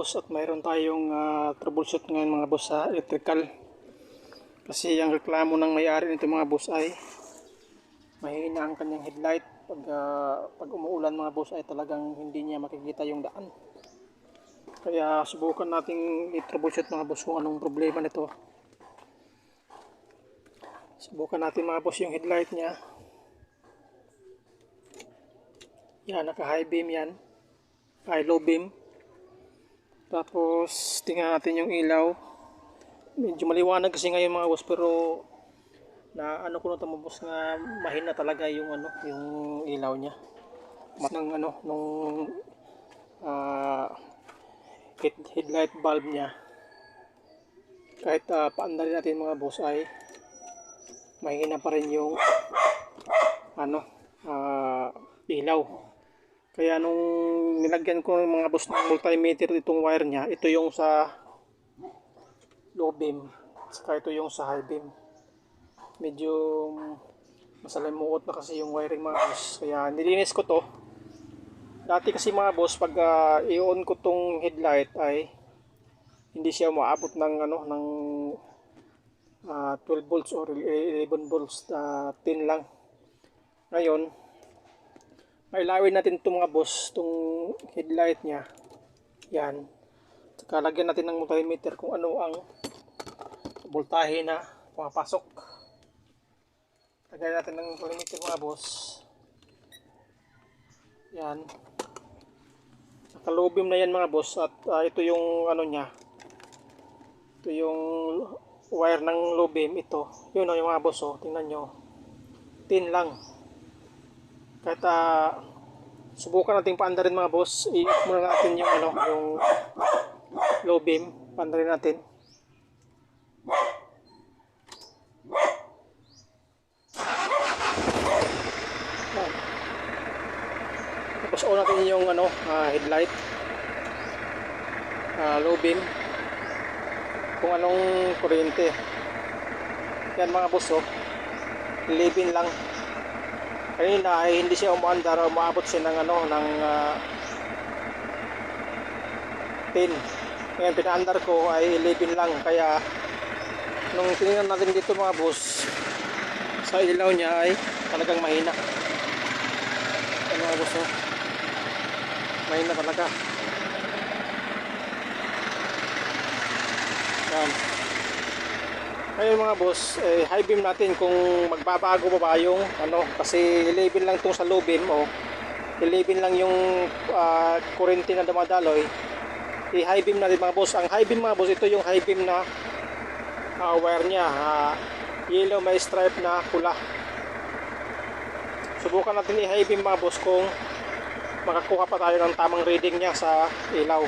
boss at mayroon tayong ah, troubleshoot ngayon mga boss sa electrical. Kasi ang reklamo ng may-ari nito mga boss ay mahina ang kanyang headlight. Pag, ah, pag umuulan mga boss ay talagang hindi niya makikita yung daan. Kaya subukan nating i-troubleshoot mga boss kung anong problema nito. Subukan natin mga boss yung headlight niya. Yan, naka high beam yan. High low beam. Tapos, tingnan natin yung ilaw. Medyo maliwanag kasi ngayon mga boss, pero na ano ko na tumubos nga mahina talaga yung ano, yung ilaw niya. Mas ng ano, nung ah, head, headlight bulb niya. Kahit uh, paandarin natin mga boss ay mahina pa rin yung ano, ah, ilaw. Kaya nung nilagyan ko ng mga boss ng multimeter itong wire niya, ito yung sa low beam, saka ito yung sa high beam. Medyo masalimuot na kasi yung wiring mga boss. Kaya nilinis ko to. Dati kasi mga boss, pag ah, i-on ko tong headlight ay hindi siya maabot ng ano ng ah, 12 volts or 11 volts, ah, 10 lang. Ngayon, mailawin natin itong mga boss, itong headlight niya. Yan. Saka lagyan natin ng multimeter kung ano ang voltahe na pumapasok. Lagyan natin ng multimeter mga boss. Yan. Nakalubim na yan mga boss at ah, ito yung ano niya. Ito yung wire ng low beam ito. Yun o yung mga boss oh. Tingnan nyo. Tin lang. Kahit ah, subukan natin paandarin mga boss. I-off muna natin yung ano, yung low beam. Paandarin natin. Yan. Tapos on natin yung ano, ah, headlight. Ah, low beam. Kung anong kuryente. Yan mga boss oh. 11 lang kanina ay hindi siya umaandar umaabot siya ng ano ng ah, 10 ngayon pinaandar ko ay 11 lang kaya nung tinignan natin dito mga boss sa ilaw niya ay talagang mahina. Ano mga boss oh. mahina talaga. Yan ngayon mga boss, eh, high beam natin kung magbabago pa ba yung ano, kasi 11 lang itong sa low beam o 11 lang yung uh, kurente na dumadaloy. I-high beam natin mga boss. Ang high beam mga boss, ito yung high beam na uh, wire niya. Uh, yellow may stripe na pula. Subukan natin i-high beam mga boss kung makakuha pa tayo ng tamang reading niya sa ilaw.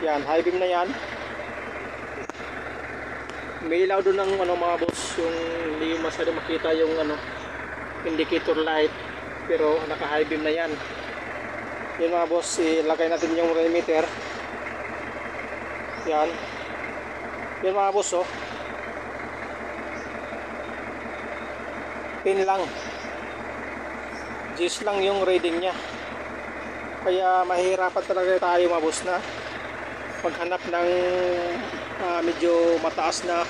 Yan, high beam na yan may ilaw doon ng ano mga boss yung hindi masyado makita yung ano indicator light. Pero naka high beam na yan. Yun mga boss ilagay natin yung millimeter. Yan. Yun mga boss oh. Pin lang. G's lang yung reading nya kaya mahirapan talaga tayo mga boss na maghanap ng uh, medyo mataas na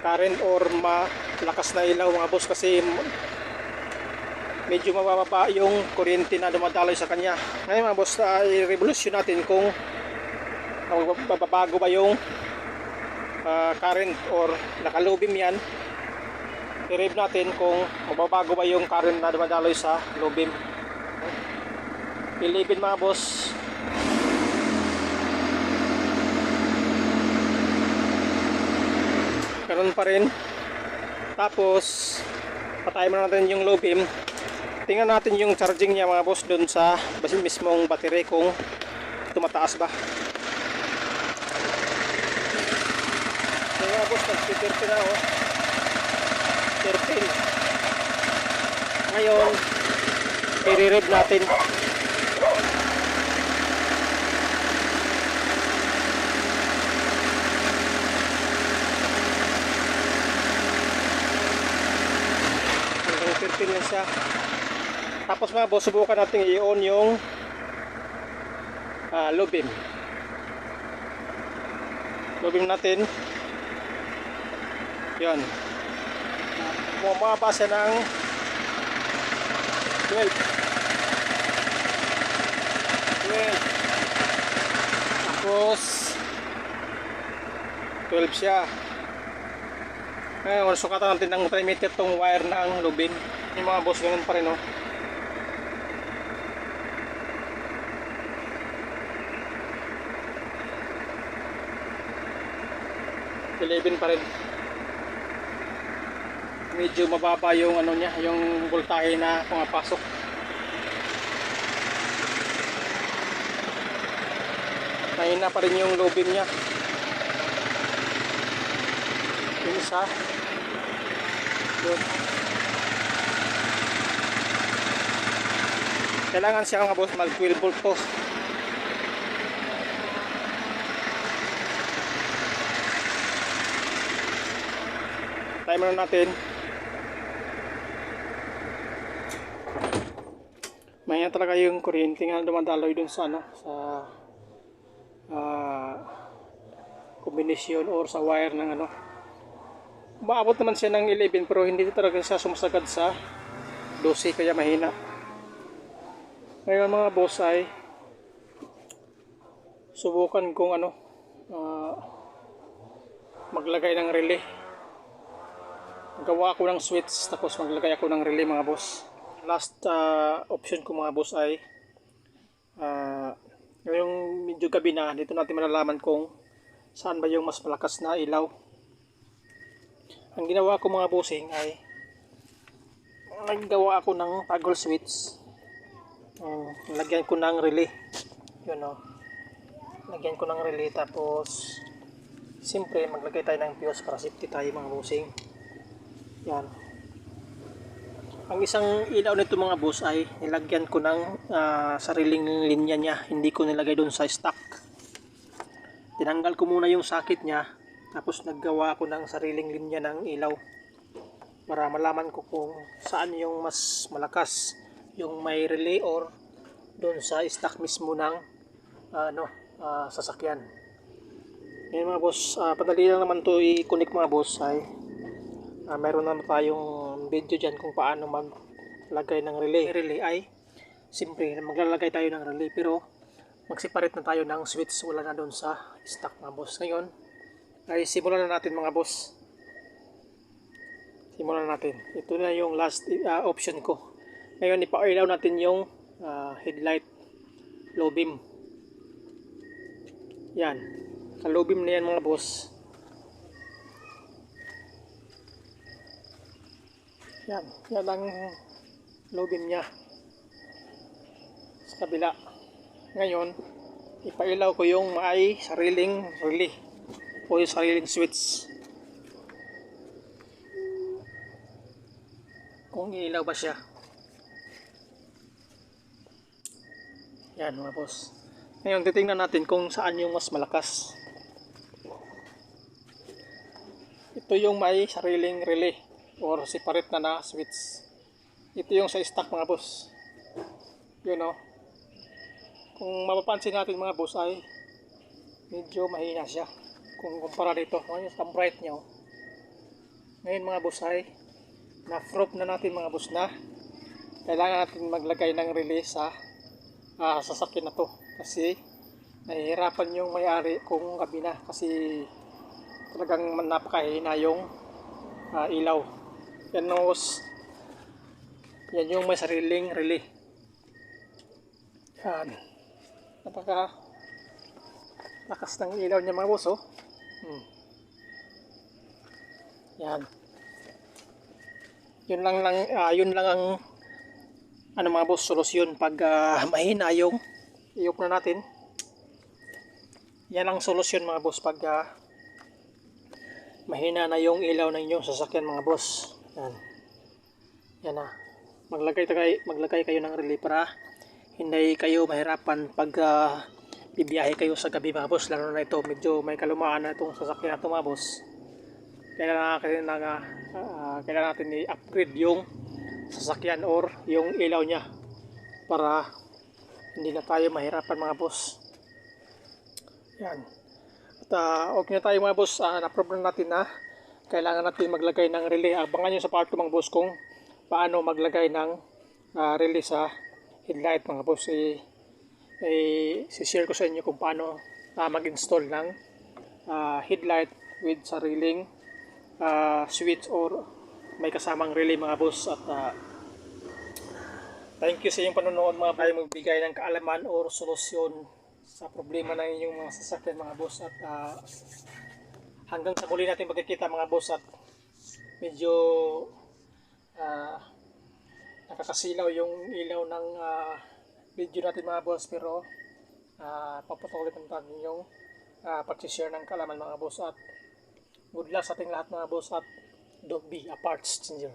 current or malakas na ilaw mga boss kasi medyo mababa yung kuryente na dumadaloy sa kanya. Ngayon mga boss uh, i-revolution natin kung uh, babago ba yung uh, current or nakalubim yan. I-rev natin kung mababago ba yung current na dumadaloy sa lubim. Ilibin mga boss ganun pa rin. Tapos patay mo natin yung low beam. Tingnan natin yung charging niya mga boss dun sa basin mismong battery kung tumataas ba. Mga boss nag-30 na oh. 13 ngayon i-rev natin hanggang 13 lang siya tapos mga boss subukan natin i-on yung uh, low beam Lubim natin. Yan. Bumaba siya ng 12. 12. Tapos 12 siya. Ngayon, sukatan natin ng multimeter tong wire ng lubin. Yung mga boss, ganun pa rin oh. Eleven pa rin. Medyo mababa yung ano niya, yung voltahe na pumapasok. Mahina pa rin yung lubin niya. Yung isa. Yun. Kailangan siya mga boss mag 12 volt to. Timer natin. Mahina talaga yung kuryente nga dumadaloy dun sa ano sa ah kombinasyon or sa wire ng ano. Maabot naman siya ng 11 pero hindi talaga siya sumasagad sa 12 kaya mahina. Ngayon mga boss ay subukan kong ano ah, maglagay ng relay. Gawa ko ng switch tapos maglagay ako ng relay mga boss. Last ah, option ko mga boss ay ah, yung medyo gabi na dito natin malalaman kung saan ba yung mas malakas na ilaw. Ang ginawa ko mga bossing ay naggawa ako ng toggle switch. Um, lagyan ko ng relay. Yun o. Lagyan ko ng relay tapos siyempre maglagay tayo ng fuse para safety tayo mga bossing. Yan. Ang isang ilaw nito mga boss ay nilagyan ko ng ah, sariling linya niya. Hindi ko nilagay doon sa stock. Tinanggal ko muna yung sakit niya. Tapos naggawa ako ng sariling linya ng ilaw. Para malaman ko kung saan yung mas malakas. Yung may relay or doon sa stock mismo ng ano, ah, sasakyan. Ngayon mga boss, ah, padali lang naman to i-connect mga boss ay Ah, meron naman tayong video dyan kung paano maglagay ng relay. Relay ay, simple, maglalagay tayo ng relay pero magseparate na tayo ng switch wala na doon sa stock mga boss. Ngayon, ay simulan na natin mga boss. Simulan natin. Ito na yung last ah, option ko. Ngayon, ipa-ilaw natin yung ah, headlight low beam. Yan. Sa low beam na yan mga boss. Yan, yan ang login niya sa kabila. Ngayon, ipailaw ko yung may sariling relay o yung sariling switch. Kung ilaw ba siya. Yan mga boss. Ngayon, titingnan natin kung saan yung mas malakas. Ito yung may sariling relay or separate na na switch. Ito yung sa stock mga boss. Yun o. Kung mapapansin natin mga boss ay medyo mahina siya. Kung kumpara dito. Ngayon sa bright niya o. Ngayon mga boss ay na-proof na natin mga boss na kailangan natin maglagay ng relay sa ah, sasakyan na to. Kasi nahihirapan yung may-ari kung gabi na kasi talagang napakahina yung ah, ilaw. Yan nos. Yan yung may sariling relay. Yan. Napaka lakas ng ilaw niya mga boss oh. Hmm. Yan. Yun lang lang ah, yun lang ang ano mga boss solusyon pag ah, mahina yung iyok na natin. Yan ang solusyon mga boss pag ah, mahina na yung ilaw ng inyong sasakyan mga boss. Yan. Yan na. Maglagay tayo, maglagay kayo ng relay para hindi kayo mahirapan pag ah, bibiyahe kayo sa gabi mga boss. Lalo na ito, medyo may kalumaan na itong sasakyan na ito mga boss. Kailangan natin, na, ah, kailangan natin i-upgrade yung sasakyan or yung ilaw niya para hindi na tayo mahirapan mga boss. Yan. At uh, okay na tayo mga boss, uh, na-problem natin na kailangan natin maglagay ng relay. Abangan nyo sa part 2 mga boss kung paano maglagay ng uh, relay sa headlight mga boss. Eh, eh, share ko sa inyo kung paano uh, mag-install ng uh, headlight with sariling uh, switch or may kasamang relay mga boss at uh, thank you sa inyong panonood mga boss. Magbigay ng kaalaman or solusyon sa problema ng inyong mga sasakyan mga boss. At uh, hanggang sa muli natin magkikita mga boss. At medyo uh, nakakasilaw yung ilaw ng uh, video natin mga boss. Pero uh, papatuloy pa natin yung uh, pag-share ng kalaman mga boss. At good luck sa ating lahat mga boss. At don't be a parts changer